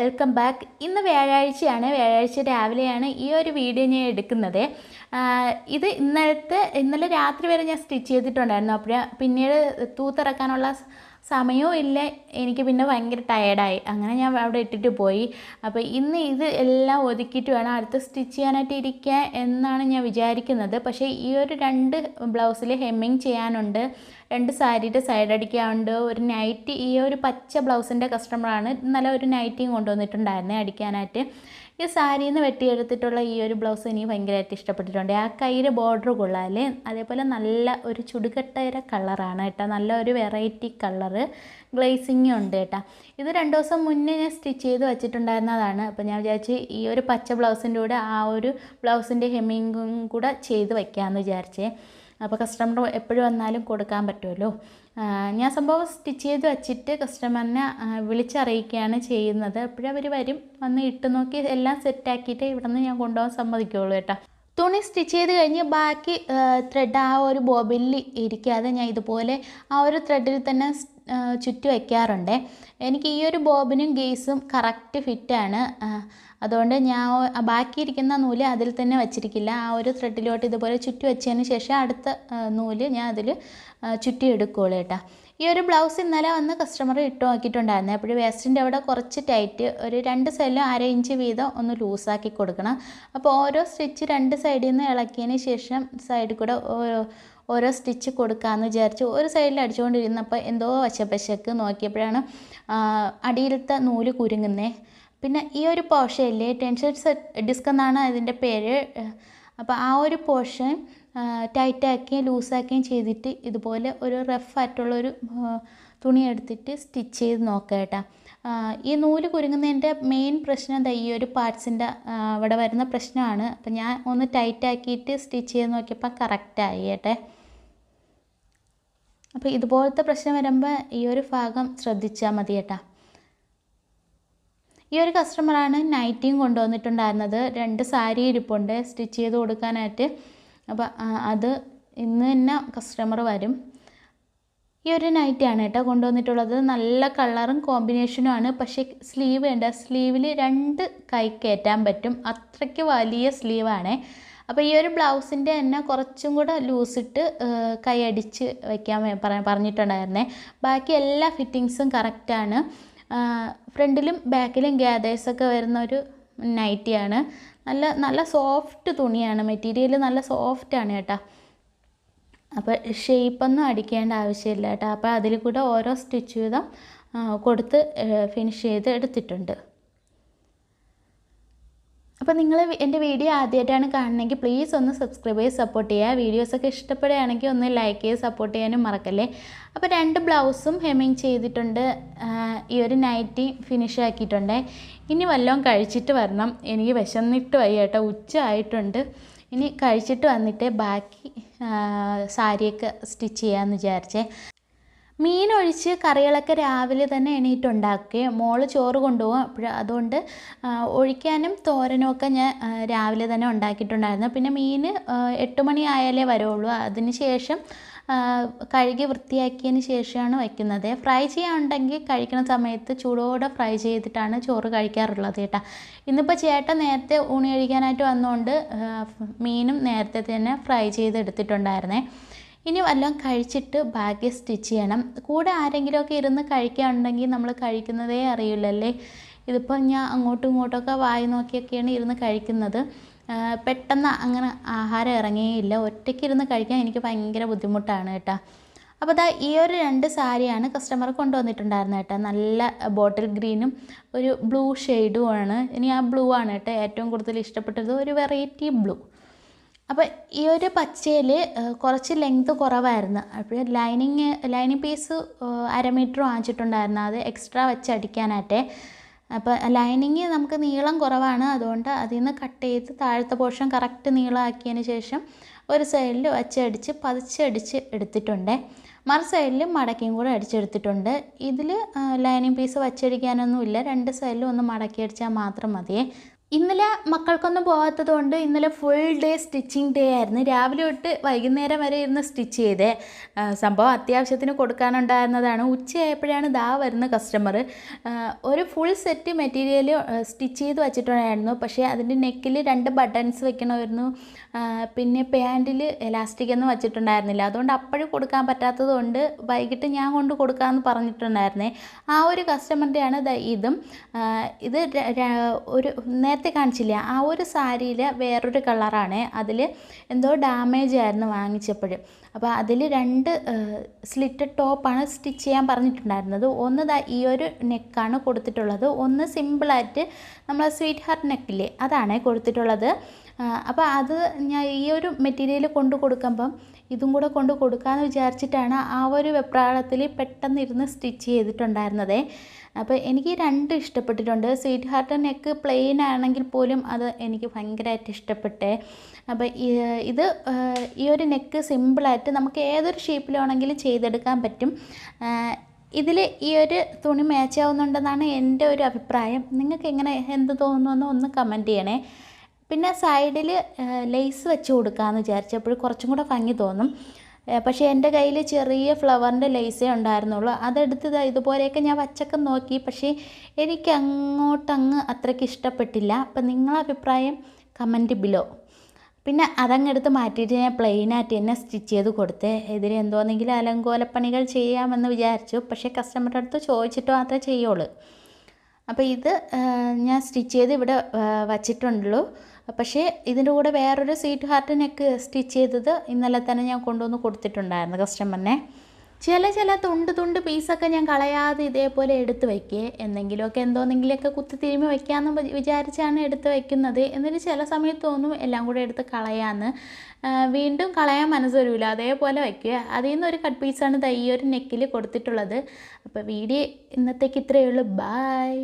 Welcome back. ഇന്ന് വ്യാഴാഴ്ചയാണ് വ്യാഴാഴ്ച രാവിലെയാണ് ഈ ഒരു വീഡിയോ ഞാൻ എടുക്കുന്നത്. ഇത് ഇന്നലത്തെ ഇന്നലെ രാത്രി വരെ ഞാൻ സ്റ്റിച്ച് ചെയ്തിട്ടുണ്ടായിരുന്നു. അപ്പോഴേ പിന്നീട് തൂത്തിറക്കാനുള്ള സമയവും ഇല്ല. എനിക്ക് പിന്നെ ഭയങ്കര ടയേർഡായി അങ്ങനെ ഞാൻ അവിടെ ഇട്ടിട്ട് പോയി. അപ്പോൾ ഇന്ന് ഇത് എല്ലാം ഒതുക്കിയിട്ട് വേണം അടുത്ത് സ്റ്റിച്ച് ചെയ്യാനായിട്ട് ഇരിക്കുക എന്നാണ് ഞാൻ വിചാരിക്കുന്നത്. പക്ഷേ ഈ ഒരു രണ്ട് ബ്ലൗസിൽ ഹെമ്മിങ് ചെയ്യാനുണ്ട്. രണ്ട് സാരിയുടെ സൈഡ് അടിക്കാണ്ട് ഒരു നൈറ്റി ഈ ഒരു പച്ച ബ്ലൗസിന്റെ കസ്റ്റമറാണ് നല്ല ഒരു നൈറ്റിയും കൊണ്ടുവന്നിട്ടുണ്ടായിരുന്നേ അടിക്കാനായിട്ട്. ഈ സാരിയിൽ നിന്ന് വെട്ടിയെടുത്തിട്ടുള്ള ഈ ഒരു ബ്ലൗസ് എനിക്ക് ഭയങ്കരമായിട്ട് ഇഷ്ടപ്പെട്ടിട്ടുണ്ട്. ആ കയ്യിൽ ബോർഡർ കൊള്ളാല്ലേ? അതേപോലെ നല്ല ഒരു ചുടുകട്ടര കളറാണ് കേട്ടോ. നല്ല ഒരു വെറൈറ്റി കളറ് ഗ്ലേസിങ്ങും ഉണ്ട് കേട്ടോ. ഇത് രണ്ട് ദിവസം മുന്നേ ഞാൻ സ്റ്റിച്ച് ചെയ്ത് വെച്ചിട്ടുണ്ടായിരുന്നതാണ്. അപ്പോൾ ഞാൻ വിചാരിച്ച് ഈ ഒരു പച്ച ബ്ലൗസിന്റെ കൂടെ ആ ഒരു ബ്ലൗസിന്റെ ഹെമ്മിങ്ങും കൂടെ ചെയ്ത് വയ്ക്കാമെന്ന് വിചാരിച്ചേ. അപ്പോൾ കസ്റ്റമർ എപ്പോഴും വന്നാലും കൊടുക്കാൻ പറ്റുമല്ലോ. ഞാൻ സംഭവം സ്റ്റിച്ച് ചെയ്ത് വച്ചിട്ട് കസ്റ്റമറിനെ വിളിച്ചറിയിക്കുകയാണ് ചെയ്യുന്നത്. അപ്പോഴവർ വരും വന്ന് ഇട്ട് നോക്കി എല്ലാം സെറ്റാക്കിയിട്ട് ഇവിടെ നിന്ന് ഞാൻ കൊണ്ടുപോകാൻ സമ്മതിക്കുള്ളൂ കേട്ടോ. തുണി സ്റ്റിച്ച് ചെയ്ത് കഴിഞ്ഞ് ബാക്കി ത്രെഡ് ആ ഒരു ബോബിലിൽ ഇരിക്കാതെ ഞാൻ ഇതുപോലെ ആ ഒരു ത്രെഡിൽ തന്നെ ചുറ്റി വയ്ക്കാറുണ്ട് എനിക്ക് ഈ ഒരു ബോബിനും ഗേസും കറക്റ്റ് ഫിറ്റാണ് അതുകൊണ്ട് ഞാൻ ബാക്കിയിരിക്കുന്ന നൂൽ അതിൽ തന്നെ വച്ചിരിക്കില്ല. ആ ഒരു ത്രെഡിലോട്ട് ഇതുപോലെ ചുറ്റി വെച്ചതിന് ശേഷം അടുത്ത നൂൽ ഞാൻ അതിൽ ചുറ്റി എടുക്കുകയുള്ളൂ കേട്ടോ. ഈ ഒരു ബ്ലൗസ് ഇന്നലെ വന്ന് കസ്റ്റമർ ഇട്ട് നോക്കിയിട്ടുണ്ടായിരുന്നു. അപ്പോൾ വേസ്റ്റിന്റെ അവിടെ കുറച്ച് ടൈറ്റ് ഒരു രണ്ട് സൈഡിലും അര ഇഞ്ച് വീതം ഒന്ന് ലൂസാക്കി കൊടുക്കണം. അപ്പോൾ ഓരോ സ്റ്റിച്ച് രണ്ട് സൈഡിൽ നിന്ന് ഇളക്കിയതിന് ശേഷം സൈഡിൽ കൂടെ ഓരോ സ്റ്റിച്ച് കൊടുക്കാമെന്ന് വിചാരിച്ചു ഒരു സൈഡിൽ അടിച്ചുകൊണ്ടിരുന്നപ്പോൾ എന്തോ വശപ്പശക്ക് നോക്കിയപ്പോഴാണ് അടിയിലത്തെ നൂൽ കുരുങ്ങുന്നേ. പിന്നെ ഈ ഒരു പോർഷനില്ലേ ടെൻഷൻ ഡിസ്ക് എന്നാണ് അതിന്റെ പേര്. അപ്പോൾ ആ ഒരു പോർഷൻ ടൈറ്റാക്കുകയും ലൂസാക്കുകയും ചെയ്തിട്ട് ഇതുപോലെ ഒരു റഫ് ആയിട്ടുള്ളൊരു ആ, തുണി എടുത്തിട്ട് സ്റ്റിച്ച് ചെയ്ത് നോക്കുക കേട്ടോ. ഈ നൂൽ കുരുങ്ങുന്നതിന്റെ മെയിൻ പ്രശ്നം എന്താ ഈ ഒരു പാർട്സിന്റെ അവിടെ വരുന്ന പ്രശ്നമാണ്. അപ്പം ഞാൻ ഒന്ന് ടൈറ്റാക്കിയിട്ട് സ്റ്റിച്ച് ചെയ്ത് നോക്കിയപ്പോൾ കറക്റ്റായി കേട്ടെ. അപ്പോൾ ഇതുപോലത്തെ പ്രശ്നം വരുമ്പോൾ ഈ ഒരു ഭാഗം ശ്രദ്ധിച്ചാൽ മതി കേട്ടോ. ഈ ഒരു കസ്റ്റമറാണ് നൈറ്റിയും കൊണ്ടുവന്നിട്ടുണ്ടായിരുന്നത്. രണ്ട് സാരി ഇരിപ്പുണ്ട്. സ്റ്റിച്ച് ചെയ്ത് കൊടുക്കാനായിട്ട്. അപ്പോൾ അത് ഇന്ന് തന്നെ കസ്റ്റമർ വരും. ഈ ഒരു നൈറ്റിയാണ് കേട്ടോ കൊണ്ടുവന്നിട്ടുള്ളത്. നല്ല കളറും കോമ്പിനേഷനും ആണ്. പക്ഷേ സ്ലീവ് ഉണ്ട് സ്ലീവിൽ രണ്ട് കൈ കയറ്റാൻ പറ്റും. അത്രയ്ക്ക് വലിയ സ്ലീവാണേ അപ്പോൾ ഈ ഒരു ബ്ലൗസിന്റെ തന്നെ കുറച്ചും കൂടെ ലൂസിട്ട് കൈ അടിച്ച് വയ്ക്കാൻ പറഞ്ഞിട്ടുണ്ടായിരുന്നേ. ബാക്കി എല്ലാ ഫിറ്റിങ്സും കറക്റ്റാണ് ഫ്രണ്ടിലും ബാക്കിലും ഗ്യാദേഴ്സൊക്കെ വരുന്ന ഒരു നൈറ്റിയാണ് നല്ല നല്ല സോഫ്റ്റ് തുണിയാണ്. മെറ്റീരിയൽ നല്ല സോഫ്റ്റാണ് കേട്ടോ. അപ്പോൾ ഷേപ്പൊന്നും അടിക്കേണ്ട ആവശ്യമില്ല കേട്ടോ. അപ്പോൾ അതിൽ കൂടെ ഓരോ സ്റ്റിച്ച് വീതം കൊടുത്ത് ഫിനിഷ് ചെയ്ത് എടുത്തിട്ടുണ്ട്. അപ്പോൾ നിങ്ങൾ എന്റെ വീഡിയോ ആദ്യമായിട്ടാണ് കാണണമെങ്കിൽ പ്ലീസ് ഒന്ന് സബ്സ്ക്രൈബ് ചെയ്ത് സപ്പോർട്ട് ചെയ്യുക. വീഡിയോസൊക്കെ ഇഷ്ടപ്പെടുകയാണെങ്കിൽ ഒന്ന് ലൈക്ക് ചെയ്ത് സപ്പോർട്ട് ചെയ്യാനും മറക്കല്ലേ? അപ്പോൾ രണ്ട് ബ്ലൗസും ഹെമ്മിങ് ചെയ്തിട്ടുണ്ട്. ഈ ഒരു നൈറ്റി ഫിനിഷ് ആക്കിയിട്ടുണ്ട്. ഇനി വല്ലതും കഴിച്ചിട്ട് വരണം. എനിക്ക് വിശന്നിട്ട് വയ്യ കേട്ടോ. ഉച്ച ആയിട്ടുണ്ട്. ഇനി കഴിച്ചിട്ട് വന്നിട്ട് ബാക്കി സാരിയൊക്കെ സ്റ്റിച്ച് ചെയ്യാമെന്ന് വിചാരിച്ചേ. മീൻ ഒഴിച്ച് കറികളൊക്കെ രാവിലെ തന്നെ എണീറ്റുണ്ടാക്കുകയും മോൾ ചോറ് കൊണ്ടുപോകും. അപ്പോൾ അതുകൊണ്ട് ഒഴിക്കാനും തോരനുമൊക്കെ ഞാൻ രാവിലെ തന്നെ ഉണ്ടാക്കിയിട്ടുണ്ടായിരുന്നു. പിന്നെ മീൻ എട്ട് മണി ആയാലേ വരുള്ളൂ. അതിന് ശേഷം കഴുകി വൃത്തിയാക്കിയതിന് ശേഷമാണ് വയ്ക്കുന്നത്. ഫ്രൈ ചെയ്യാനുണ്ടെങ്കിൽ കഴിക്കുന്ന സമയത്ത് ചൂടോടെ ഫ്രൈ ചെയ്തിട്ടാണ് ചോറ് കഴിക്കാറുള്ളത് ചേട്ടാ ഇന്നിപ്പോൾ ചേട്ടൻ നേരത്തെ ഊണി കഴിക്കാനായിട്ട് വന്നുകൊണ്ട് മീനും നേരത്തെ തന്നെ ഫ്രൈ ചെയ്തെടുത്തിട്ടുണ്ടായിരുന്നേ. ഇനി വല്ലതും കഴിച്ചിട്ട് ബാക്കി സ്റ്റിച്ച് ചെയ്യണം. കൂടെ ആരെങ്കിലുമൊക്കെ ഇരുന്ന് കഴിക്കാനുണ്ടെങ്കിൽ നമ്മൾ കഴിക്കുന്നതേ അറിയില്ലല്ലേ? ഇതിപ്പോൾ ഞാൻ അങ്ങോട്ടും ഇങ്ങോട്ടൊക്കെ വായി നോക്കിയൊക്കെയാണ് ഇരുന്ന് കഴിക്കുന്നത്. പെട്ടെന്ന് അങ്ങനെ ആഹാരം ഇറങ്ങിയില്ല. ഒറ്റയ്ക്ക് ഇരുന്ന് കഴിക്കാൻ എനിക്ക് ഭയങ്കര ബുദ്ധിമുട്ടാണ് കേട്ടോ. അപ്പോൾ ദാ ഈ ഒരു രണ്ട് സാരിയാണ് കസ്റ്റമർ കൊണ്ടുവന്നിട്ടുണ്ടായിരുന്നത് കേട്ടോ. നല്ല ബോട്ടിൽ ഗ്രീനും ഒരു ബ്ലൂ ഷെയ്ഡും ആണ്. ഇനി ആ ബ്ലൂ ആണ് കേട്ടോ ഏറ്റവും കൂടുതൽ ഇഷ്ടപ്പെട്ടത്. ഒരു വെറൈറ്റി ബ്ലൂ അപ്പോൾ ഈ ഒരു പച്ചയിൽ കുറച്ച് ലെങ്ത് കുറവായിരുന്നു. അപ്പോൾ ലൈനിങ് ലൈനിങ് പീസ് അര മീറ്റർ വാങ്ങിച്ചിട്ടുണ്ടായിരുന്നു. അത് എക്സ്ട്രാ വെച്ച് അടിക്കാനായിട്ടേ. അപ്പോൾ ലൈനിങ് നമുക്ക് നീളം കുറവാണ്. അതുകൊണ്ട് അതിൽ നിന്ന് കട്ട് ചെയ്ത് താഴത്തെ പോർഷൻ കറക്റ്റ് നീളമാക്കിയതിന് ശേഷം ഒരു സൈഡിൽ വച്ചടിച്ച് പതിച്ചടിച്ച് എടുത്തിട്ടുണ്ട്. മറു സൈഡിൽ മടക്കിയും കൂടെ അടിച്ചെടുത്തിട്ടുണ്ട്. ഇതിൽ ലൈനിങ് പീസ് വച്ചടിക്കാനൊന്നുമില്ല രണ്ട് സൈഡിലും ഒന്ന് മടക്കി അടിച്ചാൽ മാത്രം മതിയേ. ഇന്നലെ മക്കൾക്കൊന്നും പോകാത്തത് കൊണ്ട് ഇന്നലെ ഫുൾ ഡേ സ്റ്റിച്ചിങ് ഡേ ആയിരുന്നു. രാവിലെ തൊട്ട് വൈകുന്നേരം വരെ ഇരുന്ന് സ്റ്റിച്ച് ചെയ്തേ. സംഭവം അത്യാവശ്യത്തിന് കൊടുക്കാനുണ്ടായിരുന്നതാണ്. ഉച്ചയായപ്പോഴാണ് ദാ വരുന്ന കസ്റ്റമർ ഒരു ഫുൾ സെറ്റ് മെറ്റീരിയൽ സ്റ്റിച്ച് ചെയ്ത് വെച്ചിട്ടുണ്ടായിരുന്നു. പക്ഷേ അതിന്റെ നെക്കിൽ രണ്ട് ബട്ടൺസ് വെക്കണമായിരുന്നു. പിന്നെ പാന്റിൽ എലാസ്റ്റിക് ഒന്നും വെച്ചിട്ടുണ്ടായിരുന്നില്ല. അതുകൊണ്ട് അപ്പോഴും കൊടുക്കാൻ പറ്റാത്തത് കൊണ്ട് വൈകിട്ട് ഞാൻ കൊണ്ട് കൊടുക്കാമെന്ന് പറഞ്ഞിട്ടുണ്ടായിരുന്നേ. ആ ഒരു കസ്റ്റമറിന്റെയാണ് ഇതും. ഇത് ഒരു നേരത്തെ കാണിച്ചില്ല ആ ഒരു സാരിയിൽ വേറൊരു കളറാണ്. അതിൽ എന്തോ ഡാമേജ് ആയിരുന്നു വാങ്ങിച്ചപ്പോൾ അപ്പോൾ അതിൽ രണ്ട് സ്ലിറ്റ് ടോപ്പാണ് സ്റ്റിച്ച് ചെയ്യാൻ പറഞ്ഞിട്ടുണ്ടായിരുന്നത്. ഒന്ന് ഈ ഒരു നെക്കാണ് കൊടുത്തിട്ടുള്ളത്. ഒന്ന് സിമ്പിളായിട്ട് നമ്മൾ സ്വീറ്റ് ഹാർട്ട് നെക്കില്ലേ അതാണ് കൊടുത്തിട്ടുള്ളത്. അപ്പോൾ അത് ഞാൻ ഈ ഒരു മെറ്റീരിയൽ കൊണ്ടു കൊടുക്കുമ്പം ഇതും കൂടെ കൊണ്ട് കൊടുക്കാമെന്ന് വിചാരിച്ചിട്ടാണ് ആ ഒരു വെപ്രാളത്തിൽ പെട്ടെന്ന് ഇരുന്ന് സ്റ്റിച്ച് ചെയ്തിട്ടുണ്ടായിരുന്നത്. അപ്പോൾ എനിക്ക് രണ്ട് ഇഷ്ടപ്പെട്ടിട്ടുണ്ട്. സ്വീറ്റ് ഹാർട്ട് നെക്ക് പ്ലെയിൻ ആണെങ്കിൽ പോലും അത് എനിക്ക് ഭയങ്കരമായിട്ട് ഇഷ്ടപ്പെട്ടേ. അപ്പോൾ ഇത് ഈ ഒരു നെക്ക് സിമ്പിളായിട്ട് നമുക്ക് ഏതൊരു ഷേപ്പിലാണെങ്കിലും ചെയ്തെടുക്കാൻ പറ്റും. ഇതിൽ ഈ ഒരു തുണി മാച്ച് ആവുന്നുണ്ടെന്നാണ് എന്റെ ഒരു അഭിപ്രായം. നിങ്ങൾക്ക് എങ്ങനെ എന്ത് തോന്നുന്നു ഒന്ന് കമന്റ് ചെയ്യണേ. പിന്നെ സൈഡിൽ ലേസ് വെച്ച് കൊടുക്കാമെന്ന് വിചാരിച്ചപ്പോൾ കുറച്ചും കൂടെ ഭംഗി തോന്നും. പക്ഷേ എന്റെ കയ്യിൽ ചെറിയ ഫ്ലവറിന്റെ ലേസേ ഉണ്ടായിരുന്നുള്ളൂ. അതെടുത്ത് ഇതുപോലെയൊക്കെ ഞാൻ വച്ചൊക്കെ നോക്കി. പക്ഷേ എനിക്ക് അങ്ങോട്ടങ്ങ് അത്രയ്ക്ക് ഇഷ്ടപ്പെട്ടില്ല. അപ്പം നിങ്ങളെ അഭിപ്രായം കമന്റ് ബിലോ പിന്നെ അതങ്ങെടുത്ത് മാറ്റിയിട്ട് ഞാൻ പ്ലെയിനായിട്ട് തന്നെ സ്റ്റിച്ച് ചെയ്ത് കൊടുത്തേ. ഇതിന് എന്തോന്നെങ്കിലും അലങ്കോലപ്പണികൾ ചെയ്യാമെന്ന് വിചാരിച്ചു. പക്ഷേ കസ്റ്റമറുടെ അടുത്ത് ചോദിച്ചിട്ട് മാത്രമേ ചെയ്യുള്ളൂ. അപ്പോൾ ഇത് ഞാൻ സ്റ്റിച്ച് ചെയ്ത് ഇവിടെ വച്ചിട്ടുള്ളൂ. പക്ഷേ ഇതിന്റെ കൂടെ വേറൊരു സ്വീറ്റ് ഹാർട്ട് നെക്ക് സ്റ്റിച്ച് ചെയ്തത് ഇന്നലെ തന്നെ ഞാൻ കൊണ്ടുവന്ന് കൊടുത്തിട്ടുണ്ടായിരുന്നു കസ്റ്റമറിനെ. ചില ചില തുണ്ട് തുണ്ട് പീസൊക്കെ ഞാൻ കളയാതെ ഇതേപോലെ എടുത്ത് വയ്ക്കുക എന്തെങ്കിലുമൊക്കെ എന്തോന്നെങ്കിലുമൊക്കെ കുത്തി തിരുമ്മി വയ്ക്കാമെന്ന് വിചാരിച്ചാണ് എടുത്ത് വയ്ക്കുന്നത്. എന്നിട്ട് ചില സമയത്ത് തോന്നും എല്ലാം കൂടെ എടുത്ത് കളയാമെന്ന് വീണ്ടും കളയാൻ മനസ്സ് വരില്ല അതേപോലെ വയ്ക്കുക. അതിൽ നിന്ന് ഒരു കട്ട് പീസാണ് ഈ ഒരു നെക്കിൽ കൊടുത്തിട്ടുള്ളത്. അപ്പോൾ വീഡിയോ ഇന്നത്തേക്ക് ഇത്രയേ ഉള്ളൂ. ബായ്